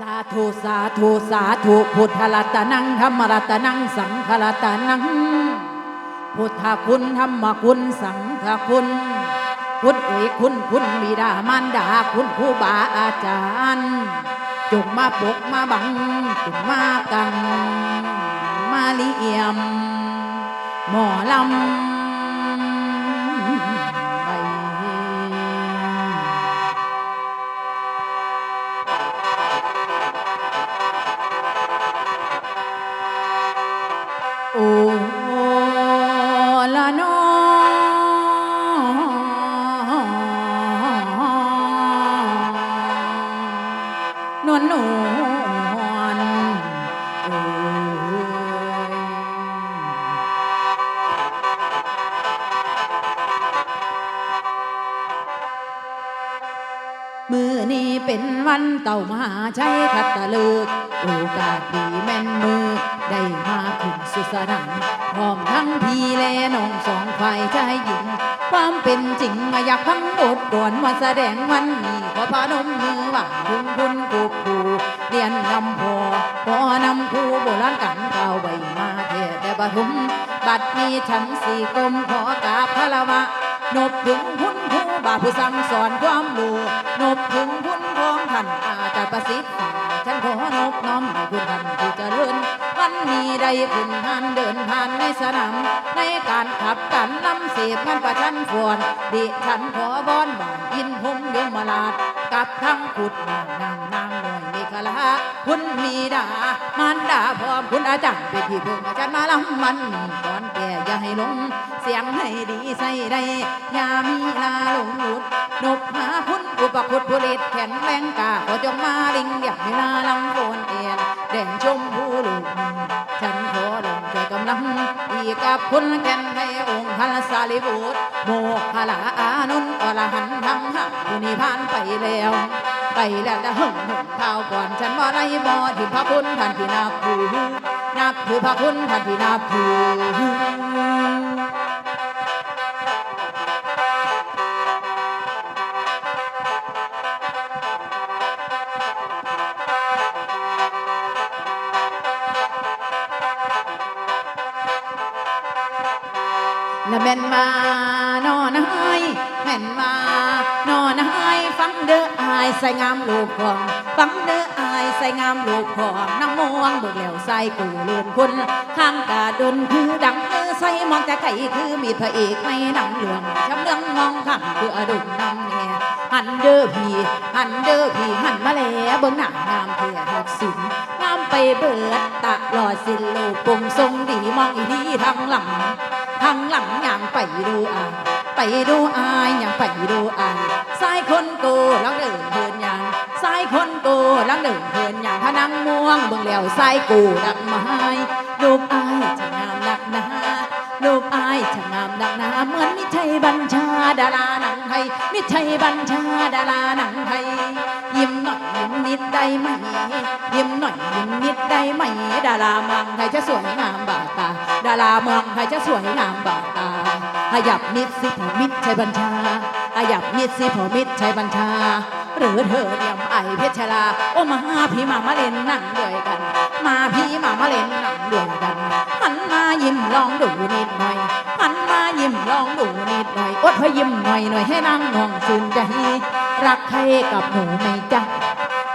สาธุ สาธุ สาธุพุทธรัตนังธรรมรัตนังสังฆรัตนัง พุทธคุณธรรมคุณสังฆคุณคุณเอ๋ยคุณคุณบิดามารดาคุณครูบาอาจารย์จงมาปกมาบังจงมากัง มาเลี่ยม หมอลำ มือนี้เป็นวันเต่ามหาชัยคัตตะเลิกโอกาสดีแม่นมือ ได้มาขึ้นสุสนันพร้อมทั้งพี่และน้องสองฝ่ายชายหญิง ความเป็นจริงมาอยากพังอดก่อนมาแสดงวันนี้ขอพานมมือวังบุญบุญกูผูเรียนนำพอพอนำครูโบราณกันเก่าไว้มาเทแต่ปทุม บัดนี้ฉันสี่กรมขอกราบพระละวะนบถึงคุณครู บาผู้สั่งสอนความรู้นบถึงคุณของท่านอาจารย์ประสิทธิ์ฉันขอนบน้อมให้คุณท่านผู้เจริญวันนี้ได้ขึ้นทานเดินผ่านในสนามในการขับกันนำเสียบงานประชันฟวนดิฉันขอบอนบานอินพงยมราชกับทั้งขุดนางนางนางหน่อยมีคลา คุณมีดามารดาพร้อมคุณอาจารย์เป็นที่เพิ่งอาจารย์มาลำมันก่อนแก่อย่าให้ลง เสียงให้ดีใส่ได้อย่ามีลาหลงหลุดนบหาคุณอุปคุตผลิตแข็งแรงกาขอจงมาลิงอยากเวลาลำโอนเอ็นแดงชมผู้ลูกฉันขอลงช่วยกำลังอีกับคุณแก่นให้องค์พันสารีบุตรโมกขลาอานุนอรหันทั้งห้าผู้นิพพานไปแล้ว ไปแล้วจะหึงหึงข่าวก่อนฉันว่าไรบ่ที่พระคุณท่านที่นับถือนับถือพระคุณท่านที่นับถือและแม่นมาายใส่งามลูกของฟังเด้ออายใส่งามลูกของน้ำม่วงเบิกแล้วใส่กูเลื่อนคนข้างกาดนคือดังเออใส่มองแต่ไก่คือมีพระเอกไม่นำเหลืองชำเลืองมองข้างคืออดุลนำแน่หันเด้อพี่หันเด้อพี่หันมาแล้วเบิ่งหน้างามเพียหักสินงามไปเบิดตะหลอดสินโลกปงทรงดีมองอีดีทางหลังทางหลังอย่างไปดูอาย ไปดูอายอย่างไปดูอายสายคนโกลังเดินเพลินอย่างสายคนโกลังเดินเพลินอย่างพนังม่วงเบิ่งแล้วสายกูดักไม้ลูกอายจะงามนักนา ลูกอายช่างงามนักหนาเหมือนมิชัยบัญชาดาราหนังไทยมิชัยบัญชาดาราหนังไทยยิ้มหน่อยยิ้มนิดได้ไหมยิ้มหน่อยยิ้มนิดได้ไหมดาราเมืองไทยจะสวยงามบาตาดาราเมืองไทยจะสวยงามบาตาขยับนิดสิพอมิชัยบัญชาขยับนิดสิพอมิชัยบัญชา หรือเธอเรียมไอเพชรลาโอมาพี่มามาเล่นหนังด้วยกัน มาพี่มามาเล่นหนังด้วกันหันมายิ้มลองดูนิดหน่อยหันมายิ้มลองดูนิดหน่อยอดพยิ้มหน่อยหน่อยให้นางนองชื่นใจรักใครกับหนูไหมจ๊ะ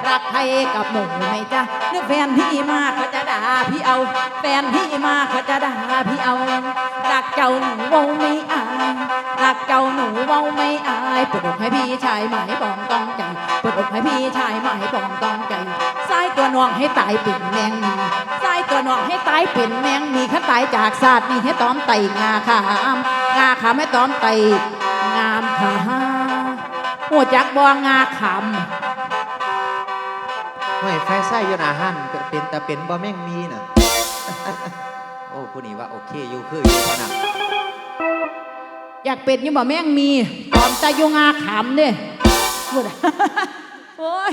รักใครกับหนูไหมจ๊ะนึกแฟนพี่มาเขาจะด่าพี่เอา แฟนพี่มาเขาจะด่าพี่เอารักเจ้าหนูว้าไม่อา รักเจ้าหนูเว้าไม่อายปิดอกให้พี่ชายหมายปองต้องใจปิดอกให้พี่ชายหมายปองต้องใจสายตัวน้องให้ตายเป็นแมงมีสายตัวน้องให้ตายเป็นแมงมีข้าตายจากศาสตร์นี่ให้ตอมไตงาขามงาขามให้ตอมไตงามขาหัวจักบองงาขำห้อยไฟไส้ยน้าหันเป็นแต่เป็นบ่แม่งมีน่ะ โอ้ผู้นี้ว่าโอเคอยู่คืออยู่พะนะ อยากเป็นอยังบ่แม่งมีตอมตะยุงอาขำเนี่ยพูดโอ้ย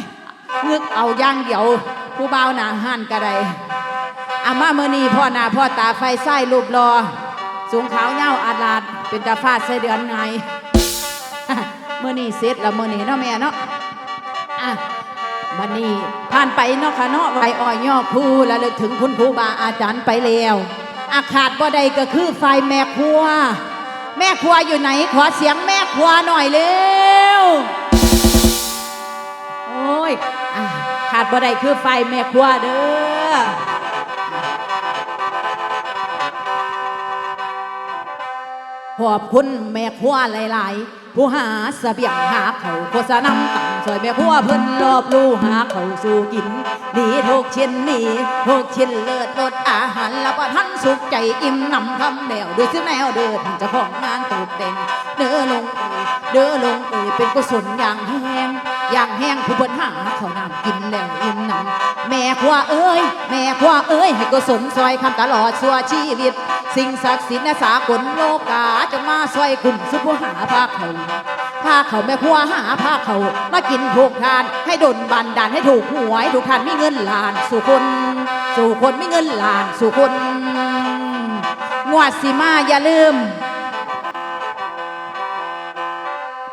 นึกเอาย่างเดียว ผู้บ่าวหนาหันกระไดอามาเมนีพ่อหน้าพ่อตาไฟไส้รูปรอ สูงขาวเย้าอาลาด เป็นตาฟาดใส่เดือนไงเมื่อนี้เสร็จแล้วเมื่อนี้เนาะแม่เนาะอะวันนี้ผ่านไปเนาะค่ะเนาะไปอ้อยย่อครูแล้วลึกถึงคุณครูบาอาจารย์ไปแล้ว อาขาดบ่ใดก็คือไฟแม่ครัว แม่ครัวอยู่ไหน ขอเสียงแม่ครัวหน่อยเร็ว โอ้ยอขาดบ่ได้คือไฟแม่ครัวเด้อ ขอบคุณแม่ครัวหลาย ๆ ผู้หาเสบียงหาเขาโฆษณาต่ำซอยแม่ครัวเพิ่นรอบลู่หาเขาสู่กิน หนีทุกชิ้นนี้ทุกชิ้นเลิศรสอาหารแล้วก็ท่านสุขใจอิ่มนำคำแนวด้วยซื้อแนวเดินเจ้าของงานตกแต่งเด้อลงเอ่ยเด้อลงเอ่ยเป็นกุศลอย่างแห้ง อย่างแห้งผู้เพิ่นหาเขาน้ำกินแล้วอิ่มหนำแม่ครัวเอ้ย แม่ครัวเอ้ย ให้กุศลซอยคำตลอดสัวชีวิต สิ่งศักดิ์สิทธิ์ในสากลโลกาจะมาช่วยกลุ่มสุภหาภาคเขาภาเขาแม่พัวหาภาเขามากินถูกทาน ให้ดนบันดาลให้ถูกหวยถูกทานมีเงินล้านสู่คน สู่คนไม่เงินล้านสู่คนงวดสีมาอย่าลืม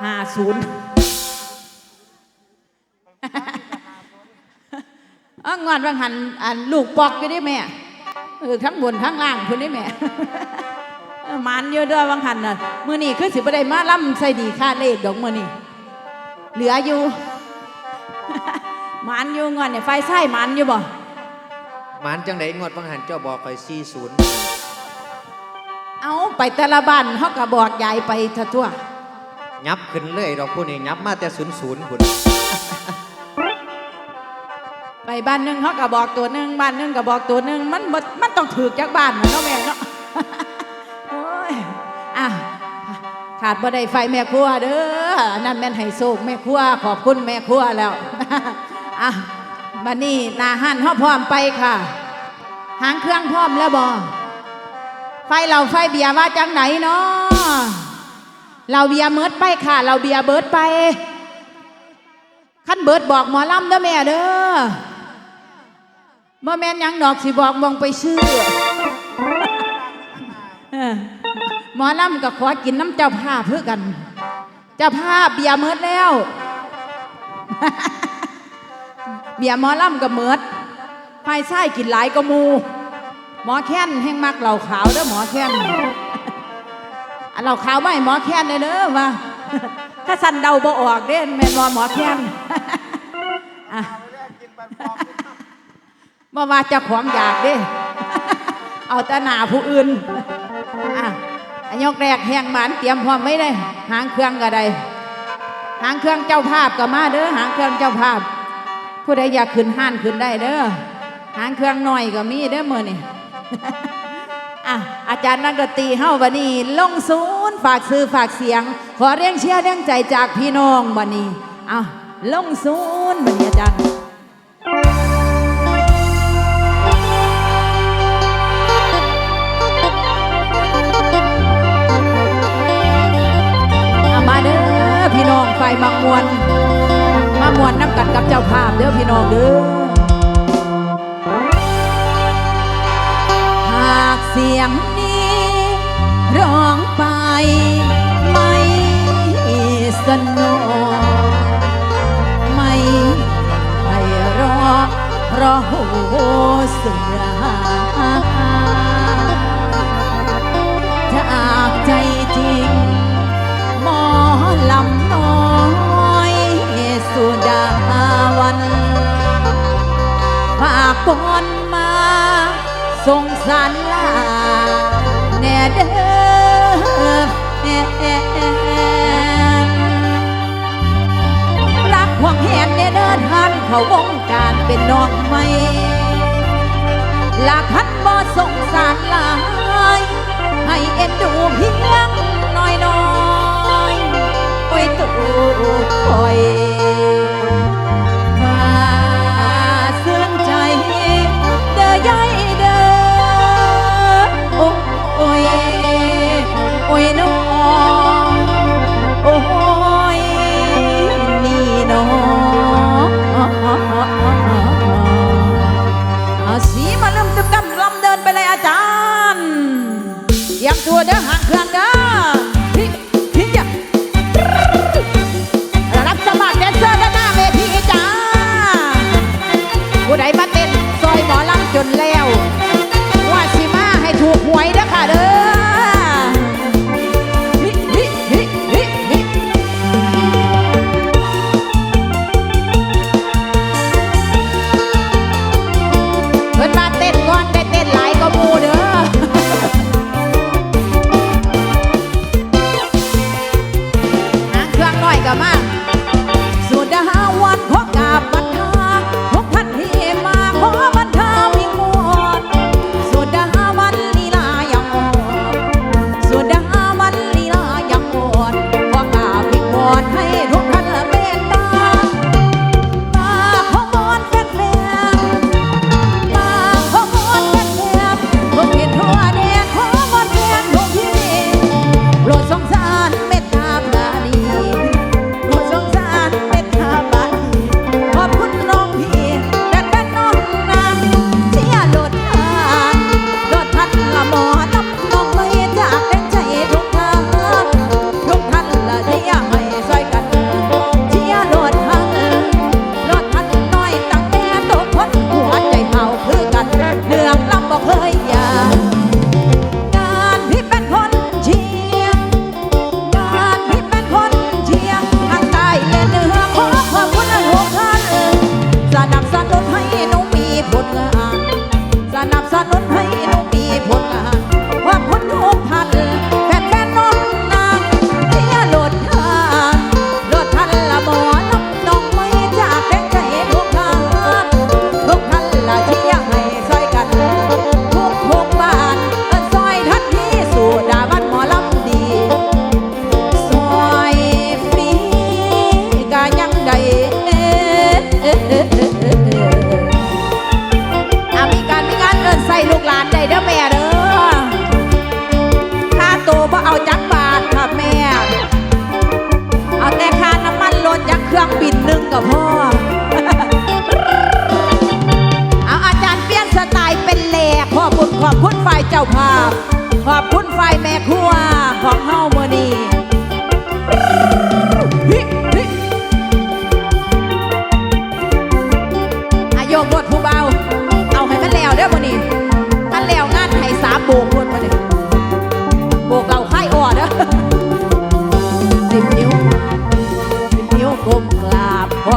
ห้าศูนย์ อะงอนวังหันอันลูกปอกอยู่ได้แม่เออทั้งบนทั้งล่างคุณได้แม่เออมันเยอะด้วยวังหันน่ะมือนี่คือสิบได้มาล่ำใส่ดีค่าเลขดอกมือนี่เหลืออยู่มันอยู่งอนเนี่ยไฟไส้มันอยู่บ่หมานจังไดงวดบางหันเจ้าบอกคอย40เอาไปแต่ละบ้านเขาก็บอกยายไปเถอะทั่วยับขึ้นเลยดอกผู้นี้ยับมาแต่00พุ่น ไปบ้านหนึงเขาก็บอกตัวหนึงบ้านหนึงก็บอกตัวหนึงมันมันต้องถือจากบ้านมันเนาะแม่เนาะโอ้ยอะขาดบ่ได้ไฟแม่ครัวเด้อนั่นแม่นไฮโซกแม่ครัวขอบคุณแม่ครัวแล้วอะบัดนี้นาหันเฮาพร้อมไปค่ะ หางเครื่องพร้อมแล้วบ่ไฟเราไฟเบียร์ว่าจังไหนเนาะเราเบียร์เมิดไปค่ะ เราเบียร์เบิดไปขั้นเบิดบอกหมอลำเด้อแม่เด้อ เมื่อแม่นหยังดอกสิบอกมองไปชื่อเออหมอลำก็ขอกินน้ำเจ้าภาพเพื่อกัน เจ้าภาพเบียร์เมิดแล้ว เบียร์หมอลำก็เมิดไฟไส้กินหลายก็มู หมอแค้นแห้งมักเหล่าขาวเด้อหมอแค้นอันเหล่าขาวไม่หมอแค้นเลยเด้อว่าถ้าสันเดาบ่ออกเด้แม่นว่าหมอแค้นอะ บ่ว่าจะความอยากเด้เอาแต่หนาผู้อื่นอะอันยกแรกแหงหมันเตรียมพร้อมไม่ได้ หางเครื่องก็ได้หางเครื่องเจ้าภาพก็มาเด้อหางเครื่องเจ้าภาพ ผู้ใดอยากขึ้นห้านขึ้นได้เด้อหางเครื่องหน่อยก็มีเด้อมือนี่อะอาจารย์นักดนตรีเฮ้าวันนี้ลงศูนย์ฝากซื้อฝากเสียง ขอเรียงเชียร์เรียงใจจากพี่น้องวันนี้เอาลงศูนย์วันนี้อาจารย์ มังมวน มามวนน้ำกันกับเจ้าภาพเด้อพี่น้องเด้อหากเสียงนี้ร้องไปไม่สนุกไม่ไพเราะเพราะโหเสือาก่อนมาสงสารลาแน่เด้อแอนรักหวงแหนแน่เดินทันเขาวงการเป็นน้องไม่ลาคันบ่สงสารลายให้เอ็นดูเพียงน้อยน้อยๆโอ้ยตัวคอย โอ้ยน้องโอ้ยนี่น้องเอาสีมาเริ่มตึมกันลำเดินไปเลยอาจารย์เตรียมตัวเด้อห่างเครื่องเด้อ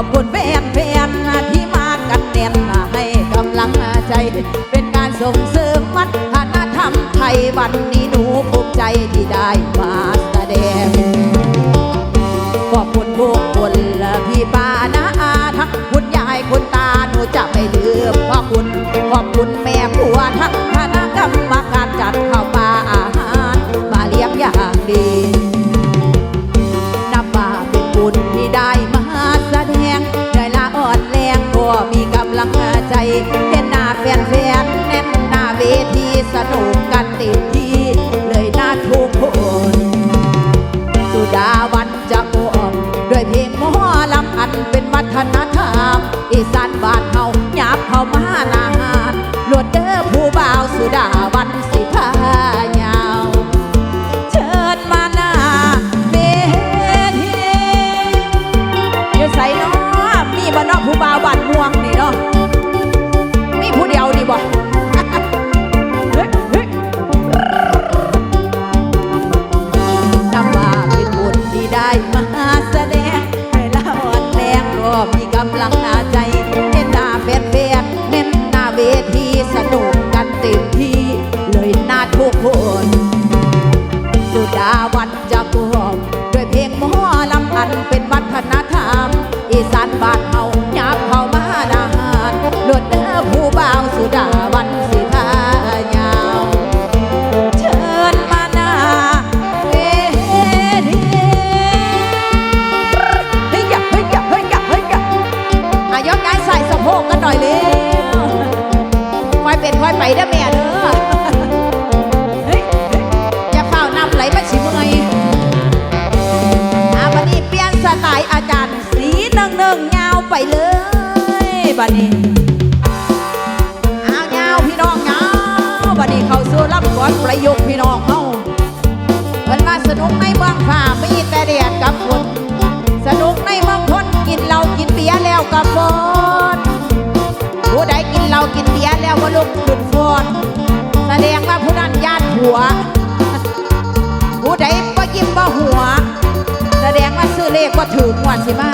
บคุณแฟนแฟนที่มากันเน่นให้กำลังใจ เป็นการส่งเสริมวัฒนธรรมไทยวันนี้หนูภูมิใจที่ได้มา ไปเลยบัดนี้เอาเงาพี่น้องเงาบัดนี้เขาสู้รับก่อนประยุกพี่น้องเฮาเพิ่นมาสนุกในเมืองฝ่ามีแต่แดดกับฝนสนุกในเมืองทนกินเหล้ากินเบียร์แล้วกับฝนผู้ใดกินเหล้ากินเบียร์แล้วว่าลุกขึ้นฟอนแสดงว่าผู้นั้นญาติผัวผู้ใดบ่ยิ้มบ่หัว แสดงว่าซื้อเลขบ่ถือกงวดสิมา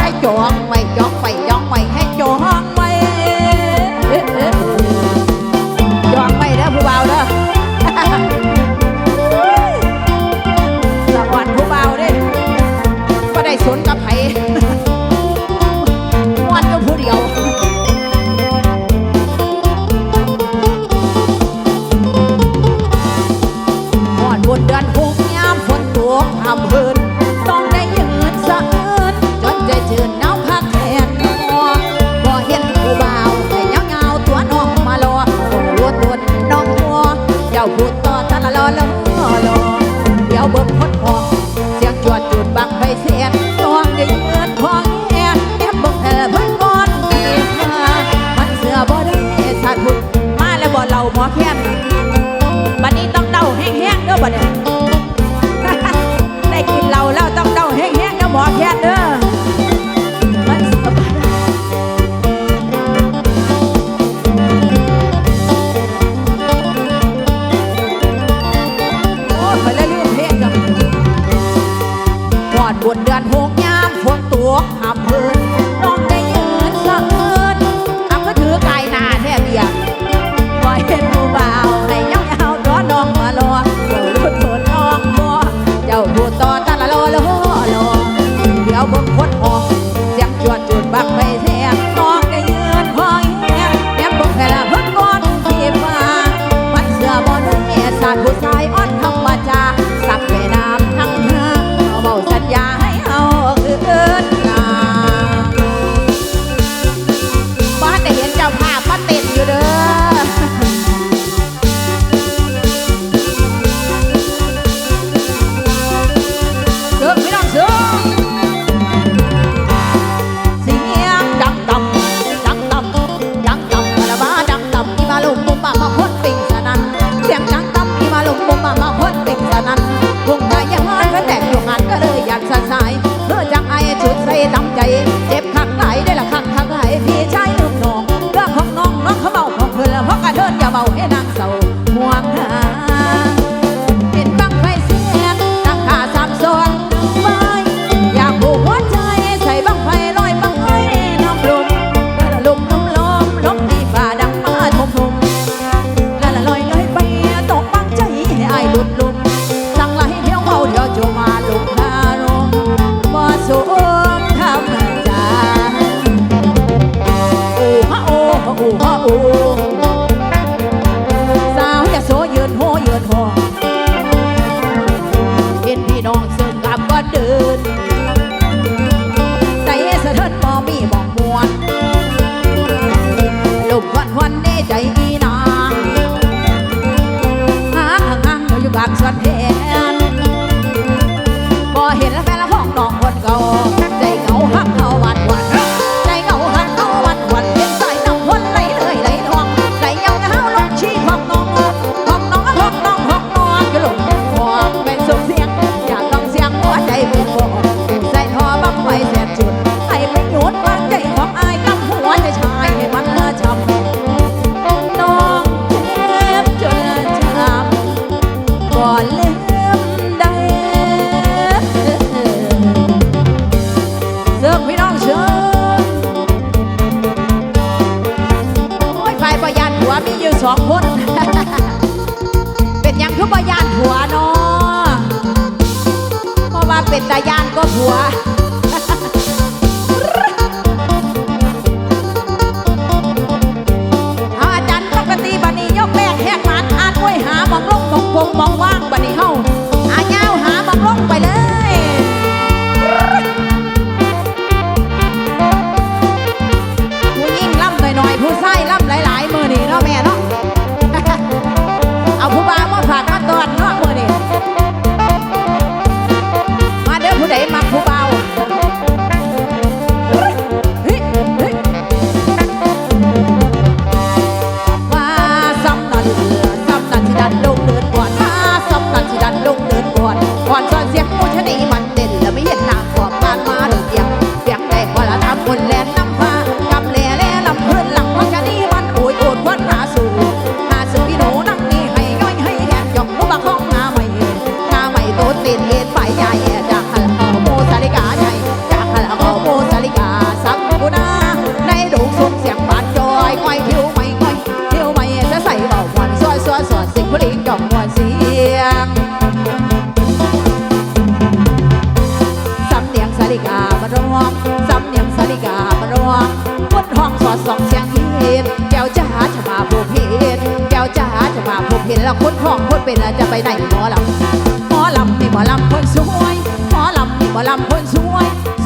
ให้จองไม่จอง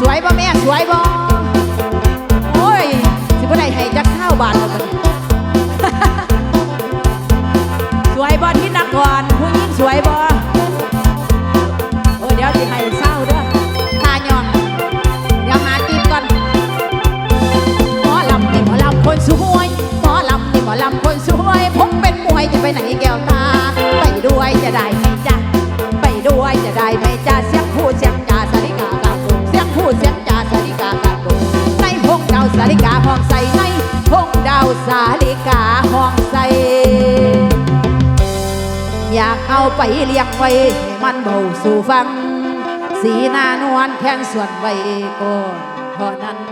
สวยบ่แม่สวยบ่โอ้ย สิบ่ได้ให้จักข้าวบาทแล้วบันสวยบ่ที่นักขอสวยบ่โอ้เดี๋ยวสิให้เศร้าเด้อทายองเดี๋ยวหาติ๊บก่อนหมอลำนี่หมอลำคนสวยหมอลำนี่หมอลำคนสวยผมเป็นมวยจะไปไหนแก้วตา ไปด้วยจะได้ไหมจ๊ะไปด้วยจะได้ไหมาสาลิกาห้องใส อยากเอาไปเลี้ยงไว้ มันเบาสู่ฟัง สีหน้านวลแค้นส่วนไว้ก่อนเพราะนั้น